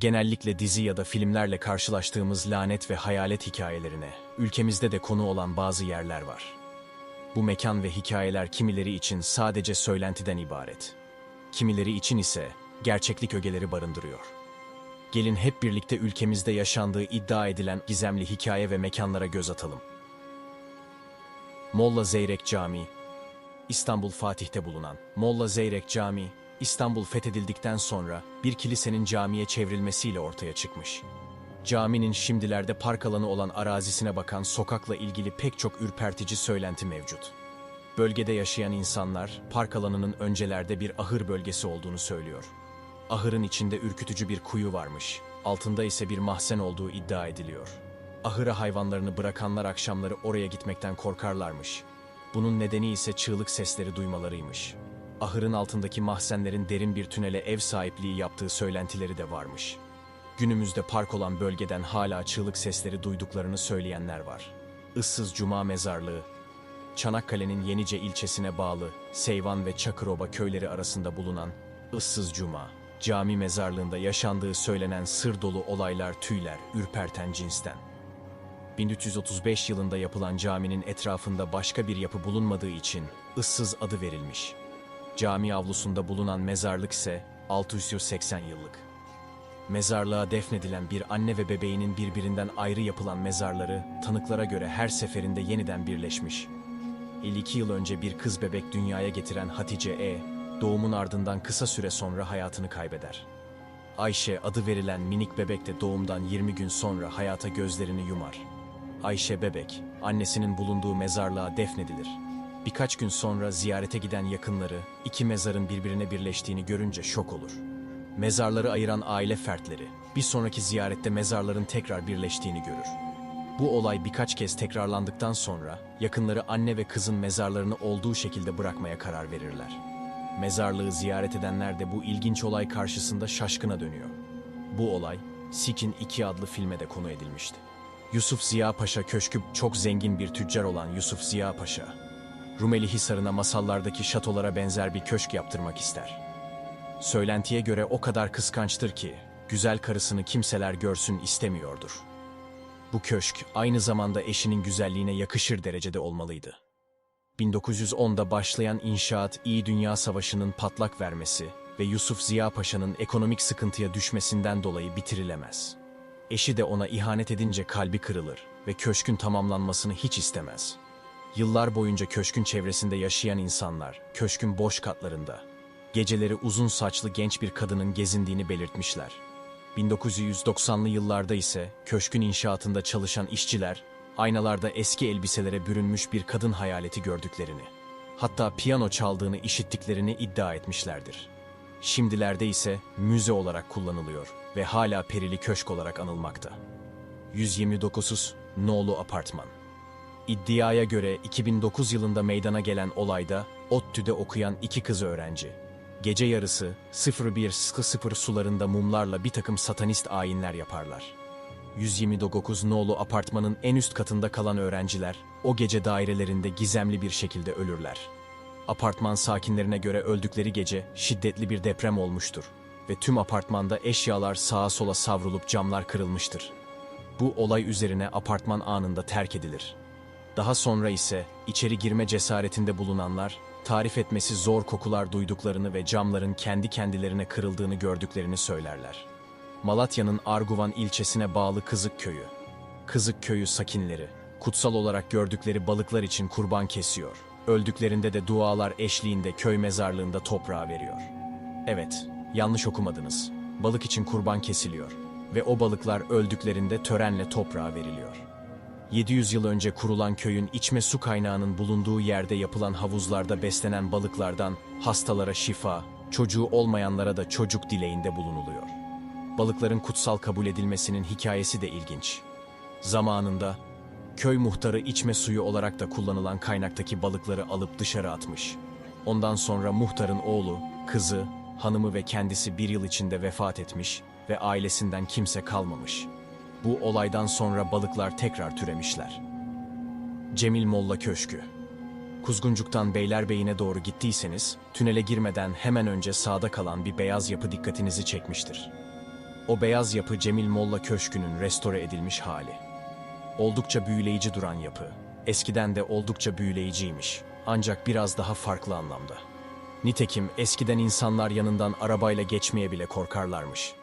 Genellikle dizi ya da filmlerle karşılaştığımız lanet ve hayalet hikayelerine, ülkemizde de konu olan bazı yerler var. Bu mekan ve hikayeler kimileri için sadece söylentiden ibaret. Kimileri için ise gerçeklik ögeleri barındırıyor. Gelin hep birlikte ülkemizde yaşandığı iddia edilen gizemli hikaye ve mekanlara göz atalım. Molla Zeyrek Camii İstanbul Fatih'te bulunan Molla Zeyrek Camii, İstanbul fethedildikten sonra bir kilisenin camiye çevrilmesiyle ortaya çıkmış. Caminin şimdilerde park alanı olan arazisine bakan sokakla ilgili pek çok ürpertici söylenti mevcut. Bölgede yaşayan insanlar park alanının öncelerde bir ahır bölgesi olduğunu söylüyor. Ahırın içinde ürkütücü bir kuyu varmış, altında ise bir mahzen olduğu iddia ediliyor. Ahıra hayvanlarını bırakanlar akşamları oraya gitmekten korkarlarmış. Bunun nedeni ise çığlık sesleri duymalarıymış. Ahırın altındaki mahzenlerin derin bir tünele ev sahipliği yaptığı söylentileri de varmış. Günümüzde park olan bölgeden hala çığlık sesleri duyduklarını söyleyenler var. Issız Cuma Mezarlığı, Çanakkale'nin Yenice ilçesine bağlı Seyvan ve Çakıroba köyleri arasında bulunan Issız Cuma, cami mezarlığında yaşandığı söylenen sır dolu olaylar tüyler, ürperten cinsten. 1335 yılında yapılan caminin etrafında başka bir yapı bulunmadığı için ıssız adı verilmiş. Cami avlusunda bulunan mezarlık ise 680 yıllık. Mezarlığa defnedilen bir anne ve bebeğinin birbirinden ayrı yapılan mezarları tanıklara göre her seferinde yeniden birleşmiş. 52 yıl önce bir kız bebek dünyaya getiren Hatice E, doğumun ardından kısa süre sonra hayatını kaybeder. Ayşe adı verilen minik bebek de doğumdan 20 gün sonra hayata gözlerini yumar. Ayşe bebek, annesinin bulunduğu mezarlığa defnedilir. Birkaç gün sonra ziyarete giden yakınları iki mezarın birbirine birleştiğini görünce şok olur. Mezarları ayıran aile fertleri bir sonraki ziyarette mezarların tekrar birleştiğini görür. Bu olay birkaç kez tekrarlandıktan sonra yakınları anne ve kızın mezarlarını olduğu şekilde bırakmaya karar verirler. Mezarlığı ziyaret edenler de bu ilginç olay karşısında şaşkına dönüyor. Bu olay Sik'in 2 adlı filme de konu edilmişti. Yusuf Ziya Paşa köşkü çok zengin bir tüccar olan Yusuf Ziya Paşa, Rumeli Hisarı'na masallardaki şatolara benzer bir köşk yaptırmak ister. Söylentiye göre o kadar kıskançtır ki, güzel karısını kimseler görsün istemiyordur. Bu köşk aynı zamanda eşinin güzelliğine yakışır derecede olmalıydı. 1910'da başlayan inşaat İyi Dünya Savaşı'nın patlak vermesi ve Yusuf Ziya Paşa'nın ekonomik sıkıntıya düşmesinden dolayı bitirilemez. Eşi de ona ihanet edince kalbi kırılır ve köşkün tamamlanmasını hiç istemez. Yıllar boyunca köşkün çevresinde yaşayan insanlar, köşkün boş katlarında, geceleri uzun saçlı genç bir kadının gezindiğini belirtmişler. 1990'lı yıllarda ise köşkün inşaatında çalışan işçiler, aynalarda eski elbiselere bürünmüş bir kadın hayaleti gördüklerini, hatta piyano çaldığını işittiklerini iddia etmişlerdir. Şimdilerde ise müze olarak kullanılıyor ve hala Perili Köşk olarak anılmakta. 129 Nolu Apartman İddiaya göre 2009 yılında meydana gelen olayda ODTÜ'de okuyan iki kız öğrenci, gece yarısı 01.00 sularında mumlarla bir takım satanist ayinler yaparlar. 129 nolu apartmanın en üst katında kalan öğrenciler o gece dairelerinde gizemli bir şekilde ölürler. Apartman sakinlerine göre öldükleri gece şiddetli bir deprem olmuştur ve tüm apartmanda eşyalar sağa sola savrulup camlar kırılmıştır. Bu olay üzerine apartman anında terk edilir. Daha sonra ise içeri girme cesaretinde bulunanlar tarif etmesi zor kokular duyduklarını ve camların kendi kendilerine kırıldığını gördüklerini söylerler. Malatya'nın Arguvan ilçesine bağlı Kızık Köyü. Kızık Köyü sakinleri, kutsal olarak gördükleri balıklar için kurban kesiyor. Öldüklerinde de dualar eşliğinde köy mezarlığında toprağa veriyor. Evet, yanlış okumadınız. Balık için kurban kesiliyor ve o balıklar öldüklerinde törenle toprağa veriliyor. 700 yıl önce kurulan köyün içme su kaynağının bulunduğu yerde yapılan havuzlarda beslenen balıklardan hastalara şifa, çocuğu olmayanlara da çocuk dileğinde bulunuluyor. Balıkların kutsal kabul edilmesinin hikayesi de ilginç. Zamanında köy muhtarı içme suyu olarak da kullanılan kaynaktaki balıkları alıp dışarı atmış. Ondan sonra muhtarın oğlu, kızı, hanımı ve kendisi bir yıl içinde vefat etmiş ve ailesinden kimse kalmamış. Bu olaydan sonra balıklar tekrar türemişler. Cemil Molla Köşkü Kuzguncuk'tan Beylerbeyi'ne doğru gittiyseniz, tünele girmeden hemen önce sağda kalan bir beyaz yapı dikkatinizi çekmiştir. O beyaz yapı Cemil Molla Köşkü'nün restore edilmiş hali. Oldukça büyüleyici duran yapı. Eskiden de oldukça büyüleyiciymiş. Ancak biraz daha farklı anlamda. Nitekim eskiden insanlar yanından arabayla geçmeye bile korkarlarmış.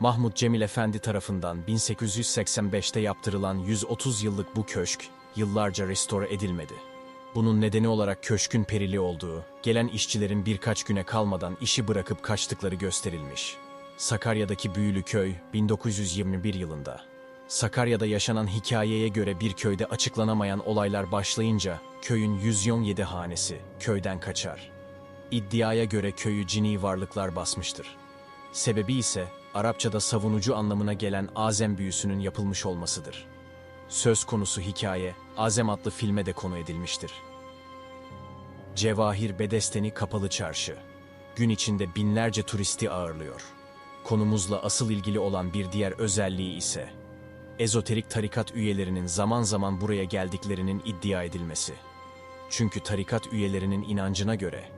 Mahmut Cemil Efendi tarafından 1885'te yaptırılan 130 yıllık bu köşk yıllarca restore edilmedi. Bunun nedeni olarak köşkün perili olduğu, gelen işçilerin birkaç güne kalmadan işi bırakıp kaçtıkları gösterilmiş. Sakarya'daki Büyülü Köy 1921 yılında. Sakarya'da yaşanan hikayeye göre bir köyde açıklanamayan olaylar başlayınca köyün 117 hanesi köyden kaçar. İddiaya göre köyü cini varlıklar basmıştır. Sebebi ise Arapçada savunucu anlamına gelen azem büyüsünün yapılmış olmasıdır. Söz konusu hikaye Azem adlı filme de konu edilmiştir. Cevahir Bedesteni Kapalı Çarşı. Gün içinde binlerce turisti ağırlıyor. Konumuzla asıl ilgili olan bir diğer özelliği ise ezoterik tarikat üyelerinin zaman zaman buraya geldiklerinin iddia edilmesi. Çünkü tarikat üyelerinin inancına göre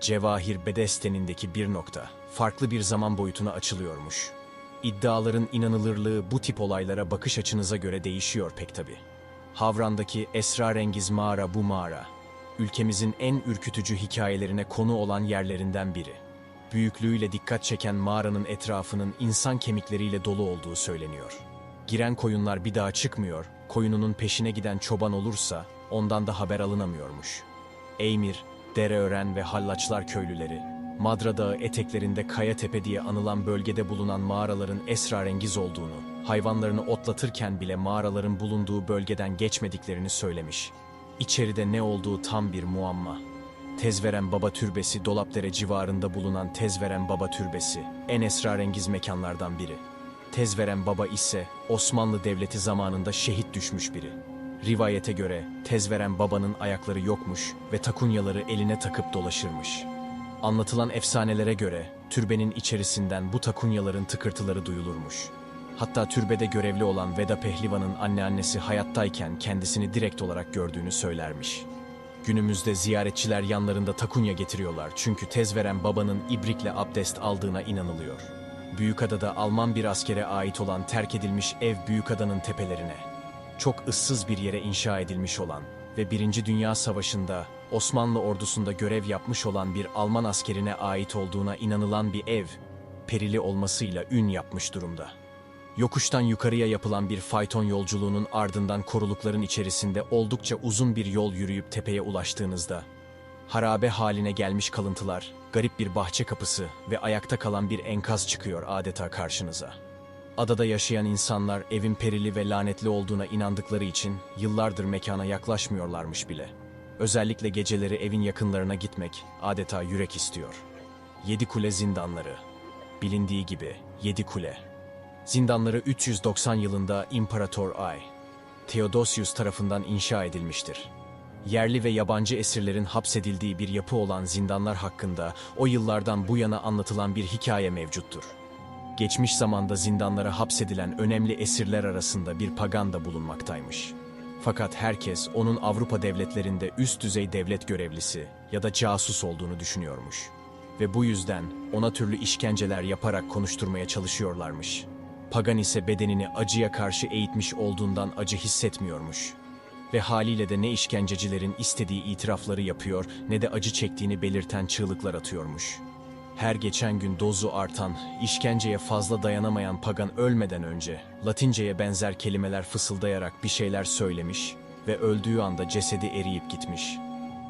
Cevahir Bedesteni'ndeki bir nokta farklı bir zaman boyutuna açılıyormuş. İddiaların inanılırlığı bu tip olaylara bakış açınıza göre değişiyor pek tabi. Havran'daki esrarengiz mağara bu mağara, ülkemizin en ürkütücü hikayelerine konu olan yerlerinden biri. Büyüklüğüyle dikkat çeken mağaranın etrafının insan kemikleriyle dolu olduğu söyleniyor. Giren koyunlar bir daha çıkmıyor, koyununun peşine giden çoban olursa ondan da haber alınamıyormuş. Eymir, Dereören ve Hallaçlar köylüleri, Madra Dağı eteklerinde Kayatepe diye anılan bölgede bulunan mağaraların esrarengiz olduğunu, hayvanlarını otlatırken bile mağaraların bulunduğu bölgeden geçmediklerini söylemiş. İçeride ne olduğu tam bir muamma. Tezveren Baba Türbesi Dolapdere civarında bulunan Tezveren Baba Türbesi en esrarengiz mekanlardan biri. Tezveren Baba ise Osmanlı Devleti zamanında şehit düşmüş biri. Rivayete göre Tezveren Baba'nın ayakları yokmuş ve takunyaları eline takıp dolaşırmış. Anlatılan efsanelere göre türbenin içerisinden bu takunyaların tıkırtıları duyulurmuş. Hatta türbede görevli olan Veda Pehlivan'ın anneannesi hayattayken kendisini direkt olarak gördüğünü söylermiş. Günümüzde ziyaretçiler yanlarında takunya getiriyorlar çünkü tezveren babanın ibrikle abdest aldığına inanılıyor. Büyükada'da Alman bir askere ait olan terk edilmiş ev Büyükada'nın tepelerine, çok ıssız bir yere inşa edilmiş olan ve Birinci Dünya Savaşı'nda Osmanlı ordusunda görev yapmış olan bir Alman askerine ait olduğuna inanılan bir ev, perili olmasıyla ün yapmış durumda. Yokuştan yukarıya yapılan bir fayton yolculuğunun ardından korulukların içerisinde oldukça uzun bir yol yürüyüp tepeye ulaştığınızda, harabe haline gelmiş kalıntılar, garip bir bahçe kapısı ve ayakta kalan bir enkaz çıkıyor adeta karşınıza. Adada yaşayan insanlar evin perili ve lanetli olduğuna inandıkları için yıllardır mekana yaklaşmıyorlarmış bile. Özellikle geceleri evin yakınlarına gitmek adeta yürek istiyor. Yedi Kule zindanları. Bilindiği gibi Yedi Kule. Zindanları 390 yılında İmparator Ay, Theodosius tarafından inşa edilmiştir. Yerli ve yabancı esirlerin hapsedildiği bir yapı olan zindanlar hakkında o yıllardan bu yana anlatılan bir hikaye mevcuttur. Geçmiş zamanda zindanlara hapsedilen önemli esirler arasında bir pagan da bulunmaktaymış. Fakat herkes onun Avrupa devletlerinde üst düzey devlet görevlisi ya da casus olduğunu düşünüyormuş. Ve bu yüzden ona türlü işkenceler yaparak konuşturmaya çalışıyorlarmış. Pagan ise bedenini acıya karşı eğitmiş olduğundan acı hissetmiyormuş. Ve haliyle de ne işkencecilerin istediği itirafları yapıyor ne de acı çektiğini belirten çığlıklar atıyormuş. Her geçen gün dozu artan, işkenceye fazla dayanamayan pagan ölmeden önce Latinceye benzer kelimeler fısıldayarak bir şeyler söylemiş ve öldüğü anda cesedi eriyip gitmiş.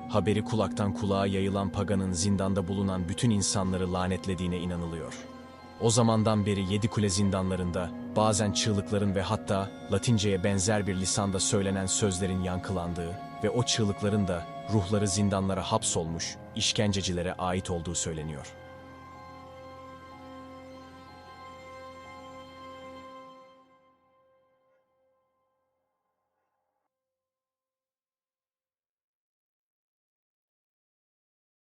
Haberi kulaktan kulağa yayılan paganın zindanda bulunan bütün insanları lanetlediğine inanılıyor. O zamandan beri Yedi Kule zindanlarında bazen çığlıkların ve hatta Latinceye benzer bir lisanda söylenen sözlerin yankılandığı ve o çığlıkların da ruhları zindanlara hapsolmuş işkencecilere ait olduğu söyleniyor.